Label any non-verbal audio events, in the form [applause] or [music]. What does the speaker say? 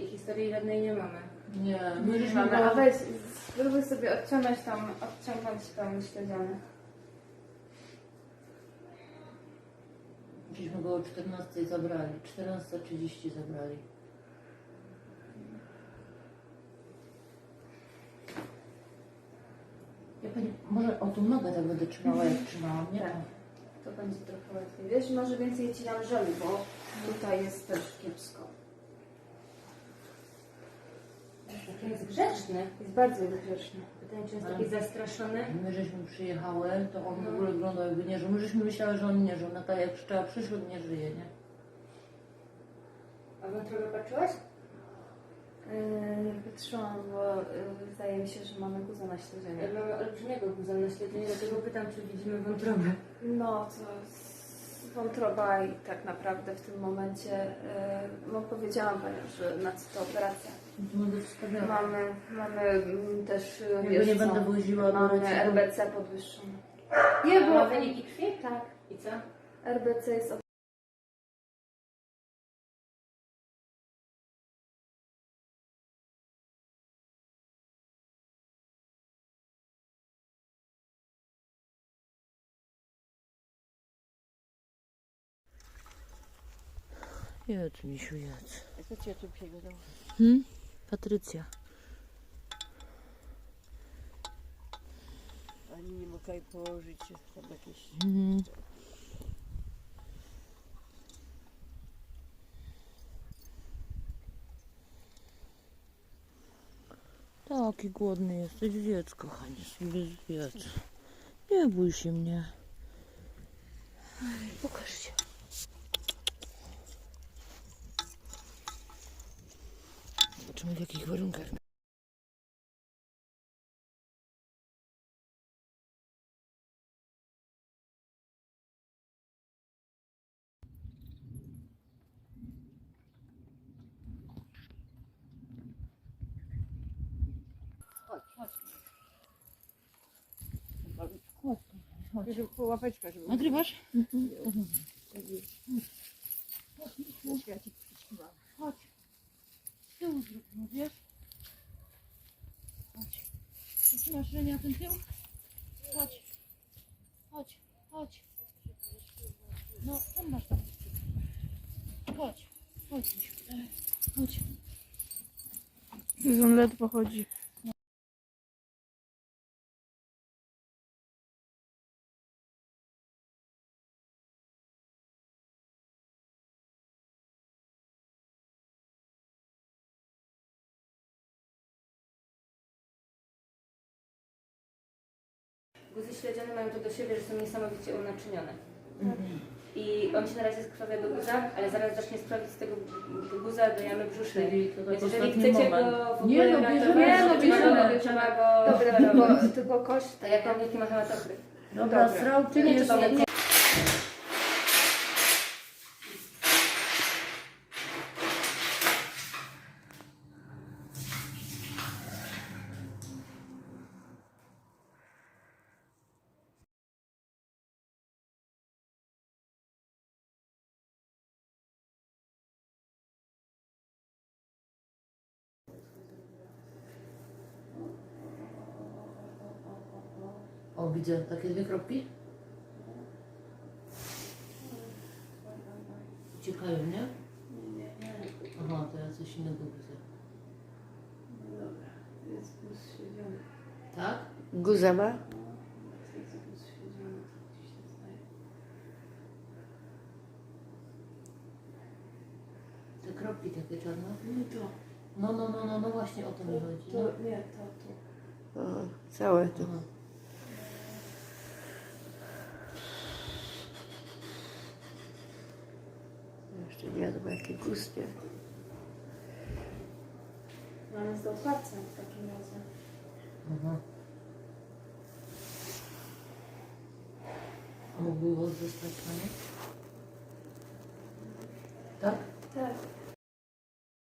historii żadnej nie mamy. Nie, my Nie żeśmy mamy, a weź, spróbuj sobie odciągnąć tam, odciągnąć tą śledzianę. Żeśmy go o 14 zabrali. 14.30 zabrali. Ja pani, może o tą nogę tak będę trzymała, jak trzymałam, nie? Tak. To będzie trochę łatwiej. Wiesz, może więcej ci dam żelu, bo tutaj jest też kiepsko. Taki jest grzeczny. Jest bardzo grzeczny. Pytanie, czy jest taki zastraszony? My żeśmy przyjechały, to on w ogóle wyglądał jakby nie żył. My żeśmy myślały, że on nie żył. Natalia jak krzyczała, przyszły, nie żyje, nie? A wątrobę patrzyłaś? Yy, nie patrzyłam, bo yy, wydaje mi się, że mamy guza na śledzianie. Ja mamy olbrzymiego guza na śledzeniu, dlatego pytam, czy widzimy wątrobę. No, to jest wątroba i tak naprawdę w tym momencie, yy, no powiedziałam Panią, że na co to operacja. Mamy, mamy mm, też, yy, Jakby wiesz nie co, będę woziła do mamy. RBC podwyższone. Nie, bo ma wyniki krwi? tak, I co? RBC jest Я эту не чуяться. Это тебе тут передал. Патриция. Они не макай положить, собаки. Угу. Так и годные, с детских они, без яц. Не будешь мне. Покажите. zobaczymy w jakich warunkach. Chodź, chodź. Chodź, chodź. Żeby łapeczka, żeby... Nagrywasz? Mhm. Ja ci przytrzymam. Tyłu zróbmy, wiesz? Chodź. Trzymasz Renia ten tył? Chodź. Chodź, chodź. No, tam masz tam. Chodź. Chodź. Chodź. On ledwo chodzi. Guzy śledzione mają to do siebie, że są niesamowicie unaczynione. I on się na razie skrwawia do guza, ale zaraz zacznie sprawić z tego guza do jamy brzusznej. Czyli to tak Więc jeżeli ostatni chcecie moment. go w Nie, ogóle no, ratować, bierzemy, to no, trzeba bierzemy, go- Trzeba go... Dobra, [laughs] tylko, tylko kość. To jak wielki hematokryt. Dobra, Dobra. srał ty nie, jest... czy nie? O, widzę takie dwie kropki. Uciekają, nie? Aha, to ja coś innego widzę. Dobra, jest guz śledziony. Tak? Guza ma? Jest guz śledziony, gdzieś się znaje. Te kropki takie czarne. Nie to, No, no, no, no, no właśnie o to mi chodzi. to, No. nie, to, to. O, całe to. Aha. Jeszcze nie wiadomo jakie gustie. No, jest do otwarcia w takim razie. Aha. A mógłby was zostać, panie? Tak? Tak.